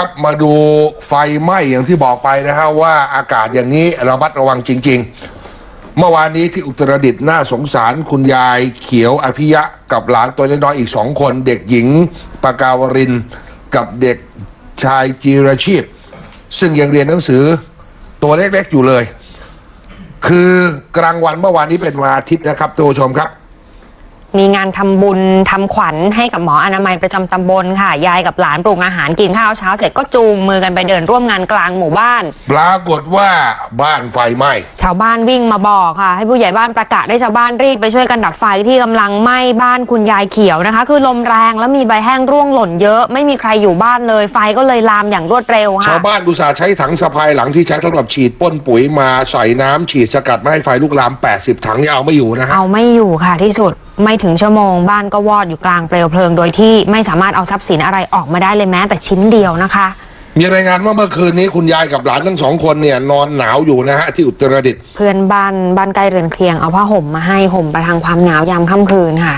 ครับมาดูไฟไหม้อย่างที่บอกไปนะฮะว่าอากาศอย่างนี้ระมัดระวังจริง ๆ เมื่อวานนี้ที่อุตรดิตถ์น่าสงสารคุณยายเขียวอภิยะ กับหลานตัวน้อยๆอีกสองคน เด็กหญิงปากาวริน กับเด็กชายจีรชีพ ซึ่งยังเรียนหนังสือตัวเล็กๆอยู่เลย คือกลางวันเมื่อวานนี้เป็นวันอาทิตย์นะครับท่านผู้ชมครับ มีงานทำบุญทำขวัญให้กับหมออนามัยประจำตำบลค่ะ ยายกับหลานปรุงอาหารกินข้าวเช้าเสร็จก็จูงมือกันไปเดินร่วมงานกลางหมู่บ้าน ปรากฏว่าบ้านไฟไหม้ชาวบ้านวิ่งมาบอกค่ะ ให้ผู้ใหญ่บ้านประกาศให้ชาวบ้านรีบไปช่วยกันดับไฟที่กำลังไหม้บ้านคุณยายเขียวนะคะ คือลมแรงแล้วมีใบแห้งร่วงหล่นเยอะ ไม่มีใครอยู่บ้านเลยไฟก็เลยลามอย่างรวดเร็วค่ะชาวบ้านอุตส่าห์ใช้ถังสะพายหลังที่ใช้สำหรับฉีดพ่นปุ๋ยมาใส่น้ำฉีดสกัดไม่ให้ไฟลุกลาม 80 ถังยังเอาไม่อยู่นะฮะเอาไม่อยู่ค่ะที่สุดไม่ถึงชั่วโมงบ้านก็วอดอยู่กลางเปลวเพลิง โดยที่ไม่สามารถเอาทรัพย์สินอะไรออกมาได้เลยแม้แต่ชิ้นเดียวนะคะ มีรายงานว่าเมื่อคืนนี้คุณยายกับหลานทั้งสองคนเนี่ยนอนหนาวอยู่นะฮะที่อุตรดิตถ์เพื่อนบ้านบ้านใกล้เรือนเคียงเอาผ้าห่มมาให้ห่มประทังความหนาวยามค่ำคืนค่ะ